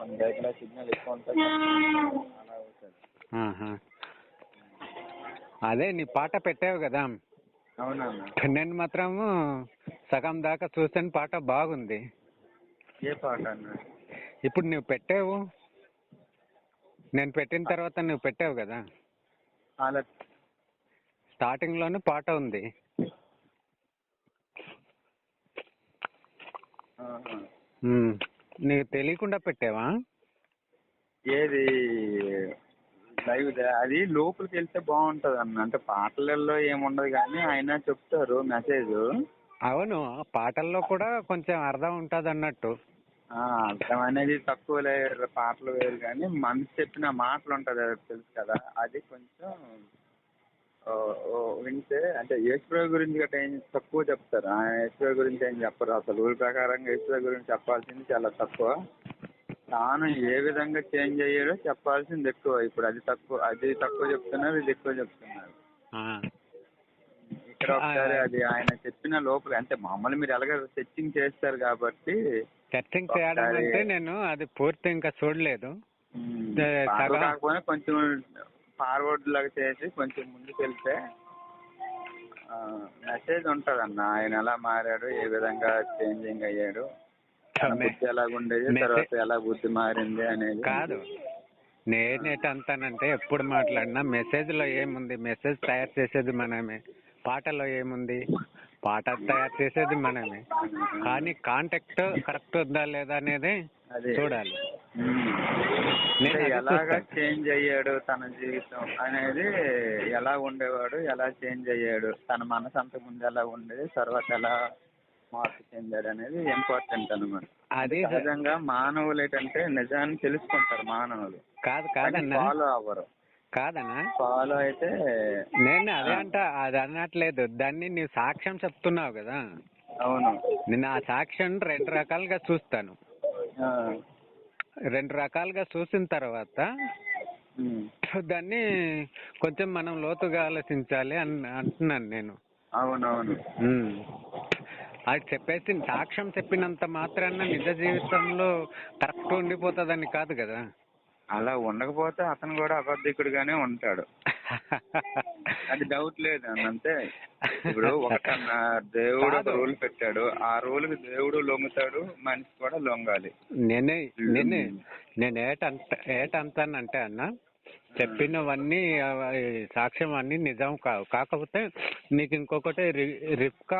మన బైక్లో సిగ్నల్ ఎక్కువ ఉంటుంది. అలా అవుతుంది ఆహా. అదే నీ పాట పెట్టావు కదా. అవునన్నా. నేను మాత్రము సగం దాకా చూసాను పాట బాగుంది. ఏ పాట అన్న? ఇప్పుడు నువ్వు పెట్టావు. నేను పెట్టిన తర్వాత నువ్వు పెట్టావు కదా. అలా స్టార్టింగ్లోనే పాట ఉంది. ఆహా. ఉమ్. నీకు తెలియకుండా పెట్టావా? ఏది? లైవ్ అది లోపలికి వెళ్తే బాగుంటది అన్న. అంటే పాటలలో ఏముండదు కానీ ఆయన చెప్తారు మెసేజ్. అవును పాటల్లో కూడా కొంచెం అర్థం ఉంటుంది అన్నట్టు. అర్థం అనేది తక్కువ లేదు పాటలు వేరు కానీ మనిషి చెప్పిన మాటలు ఉంటది తెలుసు కదా. అది కొంచెం వింటే అంటే యేసుప్రభు గురించి గట్రా ఏం తక్కువ చెప్తారు? యేసుప్రభు గురించి ఏం చెప్పరు. అసలు ఊరి ప్రకారంగా యేసుప్రభు గురించి చెప్పాల్సింది చాలా తక్కువ. తాను ఏ విధంగా చేంజ్ అయ్యాడో చెప్పాల్సింది ఎక్కువ. ఇప్పుడు అది తక్కువ అది తక్కువ చెప్తున్నారు ఇది ఎక్కువ చెప్తున్నారు. ఇక్కడ ఒకసారి అది ఆయన చెప్పిన లోపల అంటే మామూలు మీరు ఎలాగ సెర్చింగ్ చేస్తారు కాబట్టి సెర్చింగ్ చేయడం అంటే నేను అది పూర్తి ఇంకా చూడలేదు. కొంచెం ఫార్వర్డ్ లాగా చేసి కొంచెం ముందుకు వెళ్తే మెసేజ్ ఉంటది అన్న ఆయన ఎలా మారాడు ఏ విధంగా చేంజింగ్ అయ్యాడు బుద్ధి ఎలా ఉండేది మెసేజ్- తర్వాత ఎలా బుద్ధి మారింది అనేది. కాదు. నేనేటంతానంటే ఎప్పుడు మాట్లాడినా మెసేజ్లో ఏముంది? మెసేజ్ తయారు చేసేది మనమే. పాటలో ఏముంది? పాట తయారు చేసేది మనమే. కానీ కాంటాక్ట్ కరెక్ట్ ఉందా లేదా అనేది. చూడాలి. ఎలాగా. చేంజ్ అయ్యాడు తన జీవితం అనేది ఎలా ఉండేవాడు ఎలా చేంజ్ అయ్యాడు తన మనసు అంతకు ముందు ఎలా ఉండేది తర్వాత ఎలా మార్పు చెందాడు అనేది ఇంపార్టెంట్ అనమాట అది సహజంగా మానవులు ఏంటంటే నిజాన్ని తెలుసుకుంటారు మానవులు. కాదు కాదన్నా. ఫాలో అవ్వరు. కాదన్నా. ఫాలో అయితే నేను అదే అంట అది అనట్లేదు దాన్ని నీవు సాక్ష్యం చెప్తున్నావు కదా. అవును. నేను ఆ సాక్ష్యం రెండు రకాలుగా చూస్తాను. ఆ, రెండు రకాలుగా చూసిన తర్వాత దాన్ని కొంచెం మనం లోతుగా ఆలోచించాలి అని అంటున్నాను నేను. అవునవును. అది చెప్పేసి సాక్ష్యం చెప్పినంత మాత్రాన నిజ జీవితంలో కరెక్ట్ ఉండిపోతుందని కాదు కదా. అలా ఉండకపోతే అతను కూడా అబద్ధికుడిగానే ఉంటాడు. అది డౌట్ లేదు అన్న అంతే. ఇప్పుడు ఒకటన్నా దేవుడు ఒక. రూల్ పెట్టాడు. ఆ రూల్కి దేవుడు లొంగుతాడు మనిషి కూడా లొంగాలి. నేనే నేనే నేను ఏటంత ఏటంతానంటే అన్న చెప్పినవన్నీ సాక్ష్యం అన్ని నిజం కావు కాకపోతే నీకు ఇంకొకటి రిప్కా